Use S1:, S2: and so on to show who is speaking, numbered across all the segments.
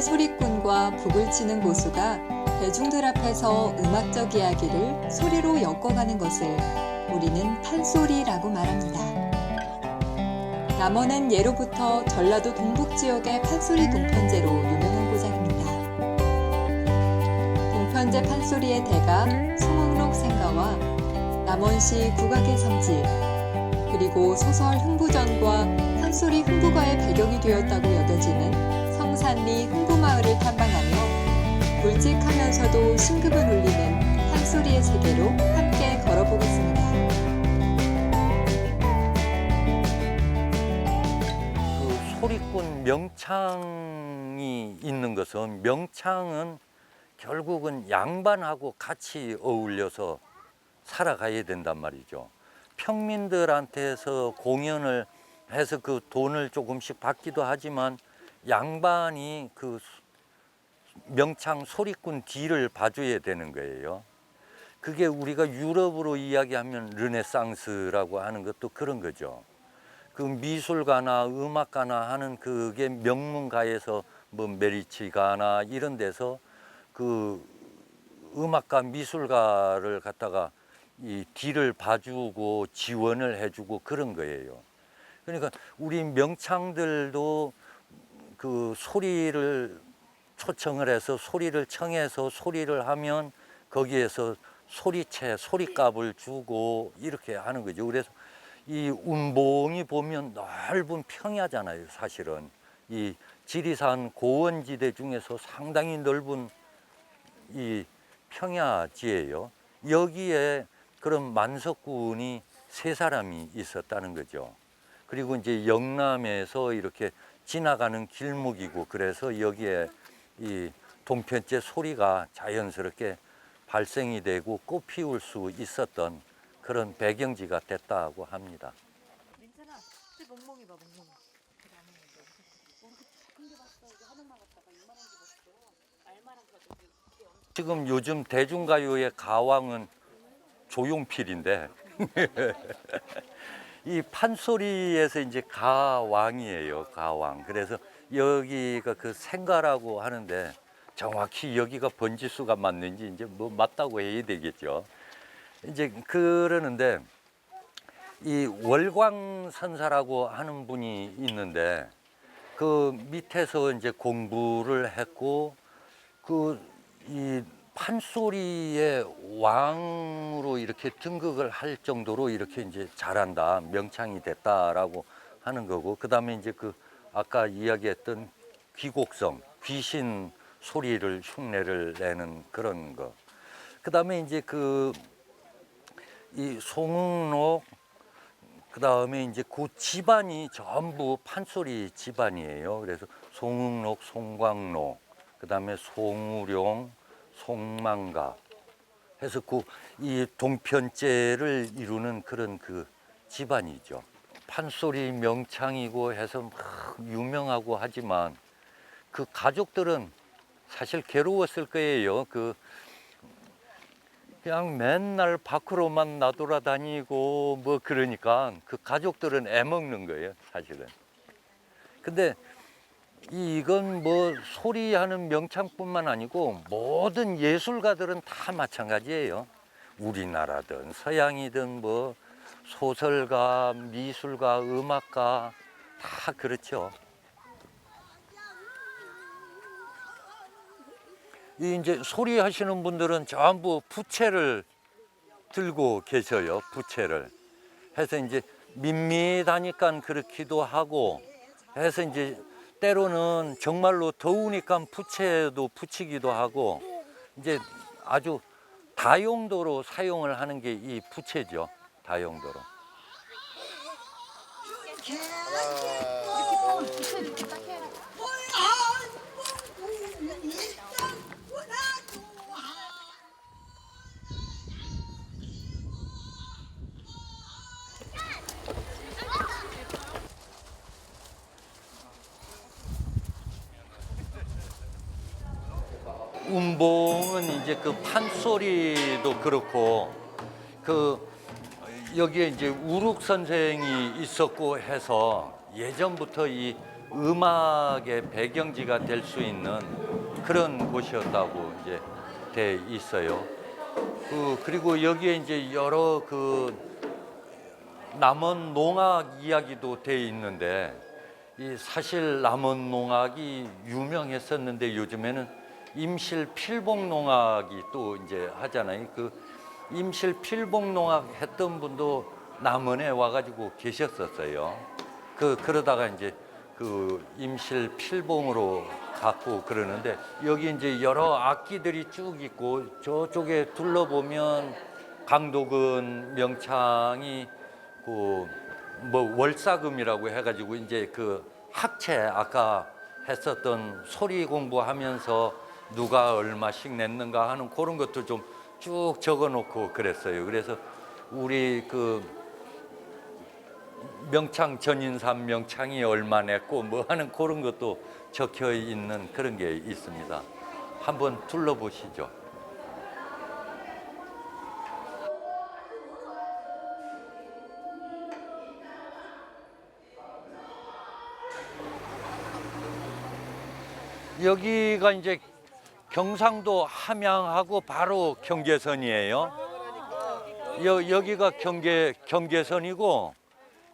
S1: 소리꾼과 북을 치는 고수가 대중들 앞에서 음악적 이야기를 소리로 엮어가는 것을 우리는 판소리라고 말합니다. 남원은 예로부터 전라도 동북 지역의 판소리 동편제로 유명한 고장입니다. 동편제 판소리의 대가 송흥록 생가와 남원시 국악의 성지 그리고 소설 흥부전과 판소리 흥부가의 배경이 되었다고 여겨지는 성 산리 흥부마을을 탐방하며 굵직하면서도 심금을 울리는 판소리의 세계로 함께 걸어보겠습니다.
S2: 그 소리꾼 명창이 있는 것은 명창은 결국은 양반하고 같이 어울려서 살아가야 된단 말이죠. 평민들한테서 공연을 해서 그 돈을 조금씩 받기도 하지만 양반이 그 명창 소리꾼 뒤를 봐줘야 되는 거예요. 그게 우리가 유럽으로 이야기하면 르네상스라고 하는 것도 그런 거죠. 그 미술가나 음악가나 하는 그게 명문가에서 뭐 메리치가나 이런 데서 그 음악가 미술가를 갖다가 이 뒤를 봐주고 지원을 해주고 그런 거예요. 그러니까 우리 명창들도 그 소리를 초청을 해서 소리를 청해서 소리를 하면 거기에서 소리채, 소리값을 주고 이렇게 하는 거죠. 그래서 이 운봉이 보면 넓은 평야잖아요, 사실은. 이 지리산 고원지대 중에서 상당히 넓은 이 평야지예요. 여기에 그런 만석군이 세 사람이 있었다는 거죠. 그리고 이제 영남에서 이렇게 지나가는 길목이고 그래서 여기에 이 동편제 소리가 자연스럽게 발생이 되고 꽃 피울 수 있었던 그런 배경지가 됐다고 합니다.
S3: 민찬아, 제 멍멍이 봐, 멍멍이.
S2: 지금 요즘 대중가요의 가왕은 조용필인데 이 판소리에서 이제 가왕이에요 가왕. 그래서 여기가 그 생가라고 하는데 정확히 여기가 번지수가 맞는지 이제 뭐 맞다고 해야 되겠죠. 이제 그러는데 이 월광선사라고 하는 분이 있는데 그 밑에서 이제 공부를 했고 그이 판소리의 왕으로 이렇게 등극을 할 정도로 이렇게 이제 잘한다 명창이 됐다라고 하는 거고 그 다음에 이제 그 아까 이야기했던 귀곡성 귀신 소리를 흉내를 내는 그런 거. 그 다음에 이제 그 이 송흥록 그 다음에 이제 그 집안이 전부 판소리 집안이에요. 그래서 송흥록, 송광록, 그 다음에 송우룡, 송망가 해서 그 이 동편제를 이루는 그런 그 집안이죠. 판소리 명창이고 해서 막 유명하고 하지만 그 가족들은 사실 괴로웠을 거예요. 그 그냥 맨날 밖으로만 나돌아다니고 뭐 그러니까 그 가족들은 애먹는 거예요, 사실은. 근데 이건 뭐 소리하는 명창뿐만 아니고 모든 예술가들은 다 마찬가지예요. 우리나라든 서양이든 뭐 소설가, 미술가, 음악가 다 그렇죠. 이 이제 소리 하시는 분들은 전부 부채를 들고 계셔요. 부채를. 해서 이제 밋밋하니까 그렇기도 하고 해서 이제 때로는 정말로 더우니까 부채도 붙이기도 하고 이제 아주 다용도로 사용을 하는 게 이 부채죠. 다용도로. 운봉은 이제 그 판소리도 그렇고 그 여기에 이제 우룩 선생이 있었고 해서 예전부터 이 음악의 배경지가 될 수 있는 그런 곳이었다고 이제 돼 있어요. 그 그리고 여기에 이제 여러 그 남원 농악 이야기도 돼 있는데 이 사실 남원 농악이 유명했었는데 요즘에는 임실 필봉 농악이 또 이제 하잖아요. 그 임실 필봉 농악 했던 분도 남원에 와가지고 계셨었어요. 그 그러다가 이제 그 임실 필봉으로 갖고 그러는데 여기 이제 여러 악기들이 쭉 있고 저쪽에 둘러보면 강도근 명창이 그 뭐 월사금이라고 해가지고 이제 그 학체 아까 했었던 소리 공부하면서 누가 얼마씩 냈는가 하는 그런 것도 좀 쭉 적어놓고 그랬어요. 그래서 우리 그 명창 전인삼 명창이 얼마 냈고 뭐 하는 그런 것도 적혀 있는 그런 게 있습니다. 한번 둘러보시죠. 여기가 이제 경상도 함양하고 바로 경계선이에요. 여, 여기가 경계 경계선이고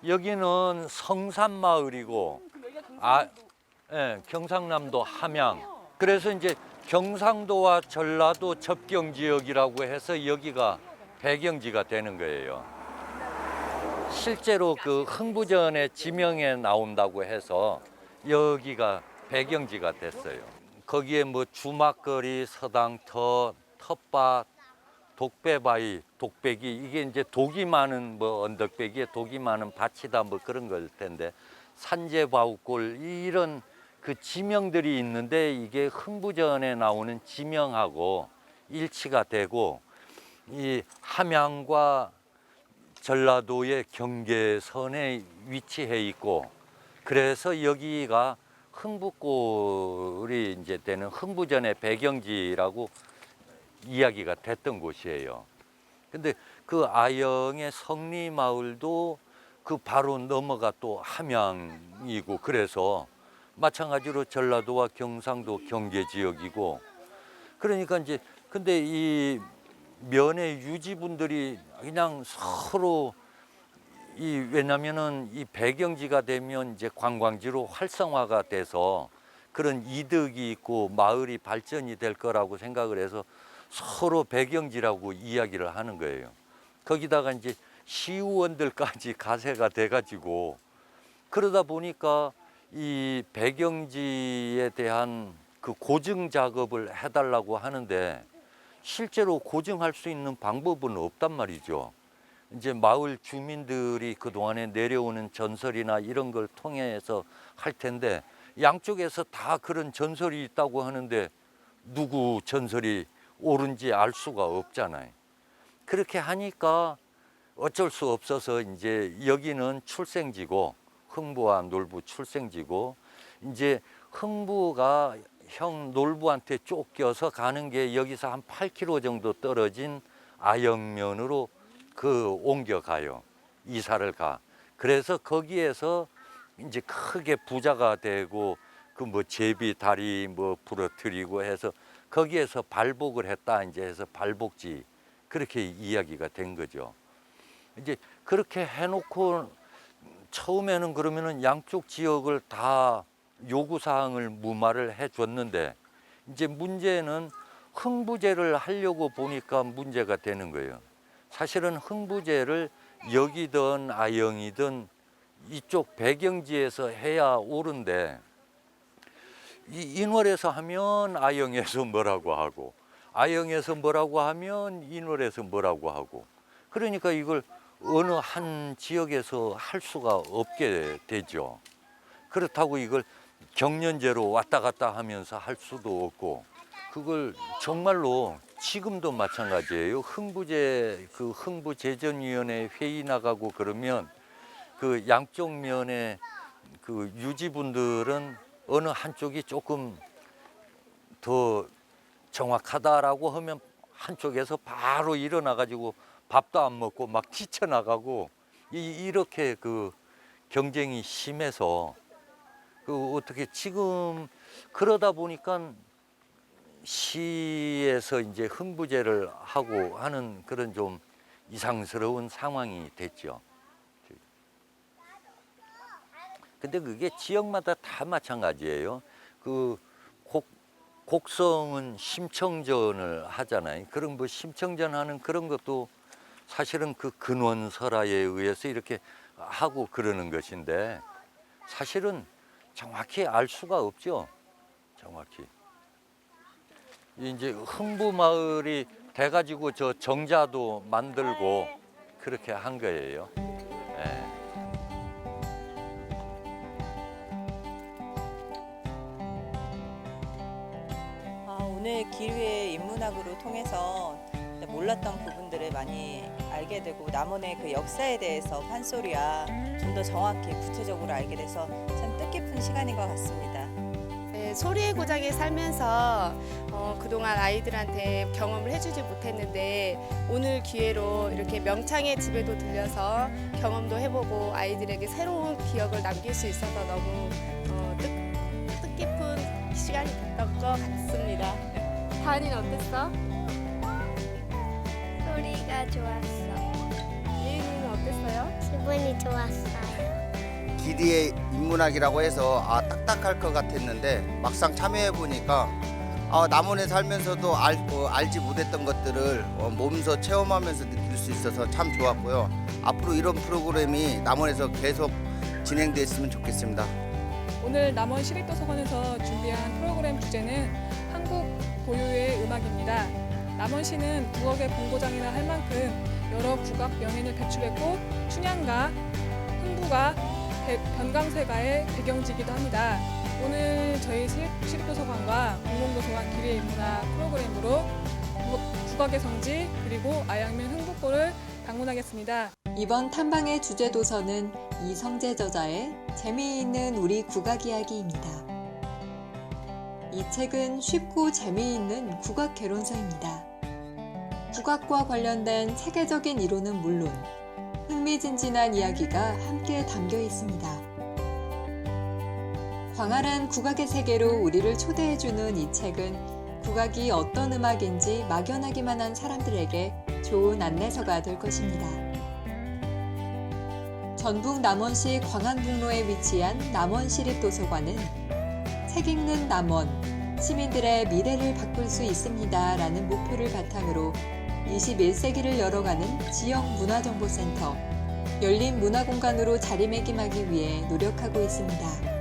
S2: 여기는 성산마을이고 아, 예, 경상남도 함양. 그래서 이제 경상도와 전라도 접경 지역이라고 해서 여기가 배경지가 되는 거예요. 실제로 그 흥부전의 지명에 나온다고 해서 여기가 배경지가 됐어요. 거기에 뭐 주막거리, 서당터, 텃밭, 독배바위, 독배기 이게 이제 독이 많은 뭐 언덕배기에 독이 많은 밭이다 뭐 그런 걸 텐데 산재바우골 이런 그 지명들이 있는데 이게 흥부전에 나오는 지명하고 일치가 되고 이 함양과 전라도의 경계선에 위치해 있고 그래서 여기가 흥부 골이 이제 되는 흥부전의 배경지라고 이야기가 됐던 곳이에요. 근데 그 아영의 성리 마을도 그 바로 넘어가 또 함양이고 그래서 마찬가지로 전라도와 경상도 경계 지역이고 그러니까 이제 근데 이 면의 유지분들이 그냥 서로 이 왜냐면은 이 배경지가 되면 이제 관광지로 활성화가 돼서 그런 이득이 있고 마을이 발전이 될 거라고 생각을 해서 서로 배경지라고 이야기를 하는 거예요. 거기다가 이제 시의원들까지 가세가 돼가지고 그러다 보니까 이 배경지에 대한 그 고증 작업을 해달라고 하는데 실제로 고증할 수 있는 방법은 없단 말이죠. 이제 마을 주민들이 그동안에 내려오는 전설이나 이런 걸 통해서 할 텐데 양쪽에서 다 그런 전설이 있다고 하는데 누구 전설이 옳은지 알 수가 없잖아요. 그렇게 하니까 어쩔 수 없어서 이제 여기는 출생지고 흥부와 놀부 출생지고 이제 흥부가 형 놀부한테 쫓겨서 가는 게 여기서 한 8km 정도 떨어진 아영면으로 그 옮겨가요. 이사를 가. 그래서 거기에서 이제 크게 부자가 되고 그 뭐 제비 다리 뭐 부러뜨리고 해서 거기에서 발복을 했다 이제 해서 발복지 그렇게 이야기가 된 거죠. 이제 그렇게 해놓고 처음에는 그러면은 양쪽 지역을 다 요구 사항을 무마를 해줬는데 이제 문제는 흥부제를 하려고 보니까 문제가 되는 거예요. 사실은 흥부제를 여기든 아영이든 이쪽 배경지에서 해야 옳은데 이 인월에서 하면 아영에서 뭐라고 하고 아영에서 뭐라고 하면 인월에서 뭐라고 하고 그러니까 이걸 어느 한 지역에서 할 수가 없게 되죠. 그렇다고 이걸 경련제로 왔다 갔다 하면서 할 수도 없고 그걸 정말로 지금도 마찬가지예요. 흥부제 그 흥부제전위원회 회의 나가고 그러면 그 양쪽 면에 그 유지분들은 어느 한쪽이 조금 더 정확하다라고 하면 한쪽에서 바로 일어나 가지고 밥도 안 먹고 막 뛰쳐나가고 이, 이렇게 그 경쟁이 심해서 그 어떻게 지금 그러다 보니까 시에서 이제 흥부제를 하고 하는 그런 좀 이상스러운 상황이 됐죠. 근데 그게 지역마다 다 마찬가지예요. 그 곡, 곡성은 심청전을 하잖아요. 그런 뭐 심청전 하는 그런 것도 사실은 그 근원 설화에 의해서 이렇게 하고 그러는 것인데 사실은 정확히 알 수가 없죠. 정확히. 이제 흥부 마을이 돼 가지고 저 정자도 만들고 그렇게 한 거예요. 예.
S4: 문학으로 통해서 몰랐던 부분들을 많이 알게 되고 남원의 그 역사에 대해서 판소리와 좀 더 정확히 구체적으로 알게 돼서 참 뜻깊은 시간인 것 같습니다.
S5: 네, 소리의 고장에 살면서 어, 그동안 아이들한테 경험을 해주지 못했는데 오늘 기회로 이렇게 명창의 집에도 들려서 경험도 해보고 아이들에게 새로운 기억을 남길 수 있어서 너무 어, 뜻, 뜻깊은 시간이 됐던 것 같습니다. 다은이는 어땠어?
S6: 소리가 좋았어.
S5: 예인이는 어땠어요?
S6: 기분이 좋았어요.
S7: 기리의 인문학이라고 해서 아 딱딱할 것 같았는데 막상 참여해 보니까 아, 남원에 살면서도 알, 어, 알지 못했던 것들을 어, 몸소 체험하면서 느낄 수 있어서 참 좋았고요. 앞으로 이런 프로그램이 남원에서 계속 진행됐으면 좋겠습니다.
S8: 오늘 남원 시립도서관에서 준비한 프로그램 주제는 고유의 음악입니다. 남원시는 국악의 본고장이라 할 만큼 여러 국악 명인을 배출했고 춘향가, 흥부가, 배- 변강세가의 배경지기도 합니다. 오늘 저희 시립- 시립도서관과 공공도서관 기리의 문화 프로그램으로 국- 국악의 성지 그리고 아양면 흥부골을 방문하겠습니다.
S1: 이번 탐방의 주제 도서는 이성재 저자의 재미있는 우리 국악 이야기입니다. 이 책은 쉽고 재미있는 국악 개론서입니다. 국악과 관련된 체계적인 이론은 물론 흥미진진한 이야기가 함께 담겨 있습니다. 광활한 국악의 세계로 우리를 초대해주는 이 책은 국악이 어떤 음악인지 막연하기만 한 사람들에게 좋은 안내서가 될 것입니다. 전북 남원시 광안북로에 위치한 남원시립도서관은 책 읽는 남원, 시민들의 미래를 바꿀 수 있습니다. 라는 목표를 바탕으로 21세기를 열어가는 지역 문화정보센터, 열린 문화공간으로 자리매김하기 위해 노력하고 있습니다.